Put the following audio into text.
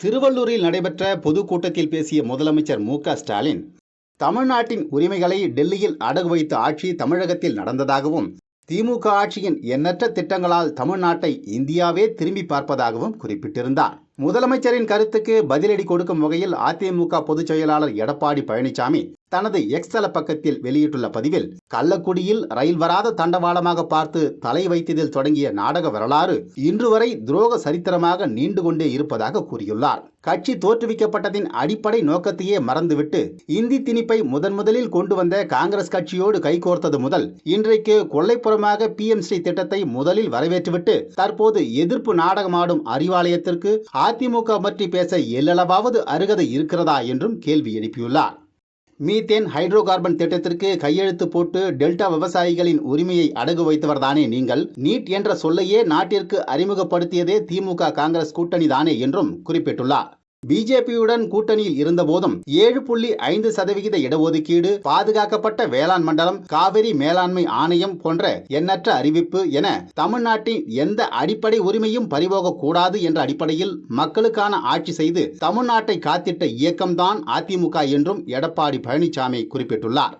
திருவள்ளூரில் நடைபெற்ற பொதுக்கூட்டத்தில் பேசிய முதலமைச்சர் மு ஸ்டாலின் தமிழ்நாட்டின் உரிமைகளை டெல்லியில் அடகு வைத்த ஆட்சி தமிழகத்தில் நடந்ததாகவும் திமுக ஆட்சியின் எண்ணற்ற திட்டங்களால் தமிழ்நாட்டை இந்தியாவே திரும்பி பார்ப்பதாகவும் குறிப்பிட்டிருந்தார். முதலமைச்சரின் கருத்துக்கு பதிலடி கொடுக்கும் வகையில் அதிமுக பொதுச் செயலாளர் எடப்பாடி பழனிசாமி தனது எக்ஸல பக்கத்தில் வெளியிட்டுள்ள பதிவில் கள்ளக்குடியில் ரயில் வராத தண்டவாளமாக பார்த்து தலை வைத்ததில் தொடங்கிய நாடக வரலாறு இன்று வரை துரோக சரித்திரமாக நீண்டு கொண்டே இருப்பதாக கூறியுள்ளார். கட்சி தோற்றுவிக்கப்பட்டதின் அடிப்படை நோக்கத்தையே மறந்துவிட்டு இந்தி திணிப்பை முதன் முதலில் கொண்டு வந்த காங்கிரஸ் கட்சியோடு கைகோர்த்தது முதல் இன்றைக்கு கொள்ளைப்புறமாக பிஎம்ஸ்ரீ திட்டத்தை முதலில் வரவேற்றுவிட்டு தற்போது எதிர்ப்பு நாடகமாடும் அறிவாலயத்திற்கு அதிமுக பற்றி பேச எல்லளவாவது அருகதை இருக்கிறதா என்றும் கேள்வி எழுப்பியுள்ளார். மீத்தேன் ஹைட்ரோ கார்பன் திட்டத்திற்கு கையெழுத்து போட்டு டெல்டா விவசாயிகளின் உரிமையை அடகு வைத்தவர்தானே நீங்கள்? நீட் என்ற சொல்லையே நாட்டிற்கு அறிமுகப்படுத்தியதே திமுக காங்கிரஸ் கூட்டணி தானே என்றும் குறிப்பிட்டுள்ளார். பிஜேபியுடன் கூட்டணியில் இருந்தபோதும் ஏழு புள்ளி ஐந்து சதவிகித இடஒதுக்கீடு பாதுகாக்கப்பட்ட வேளாண் மண்டலம் காவிரி மேலாண்மை ஆணையம் போன்ற எண்ணற்ற அறிவிப்பு என தமிழ்நாட்டின் எந்த அடிப்படை உரிமையும் பறிபோகக்கூடாது என்ற அடிப்படையில் மக்களுக்கான ஆட்சி செய்து தமிழ்நாட்டை காத்திட்ட இயக்கம்தான் அதிமுக என்றும் எடப்பாடி பழனிசாமி குறிப்பிட்டுள்ளார்.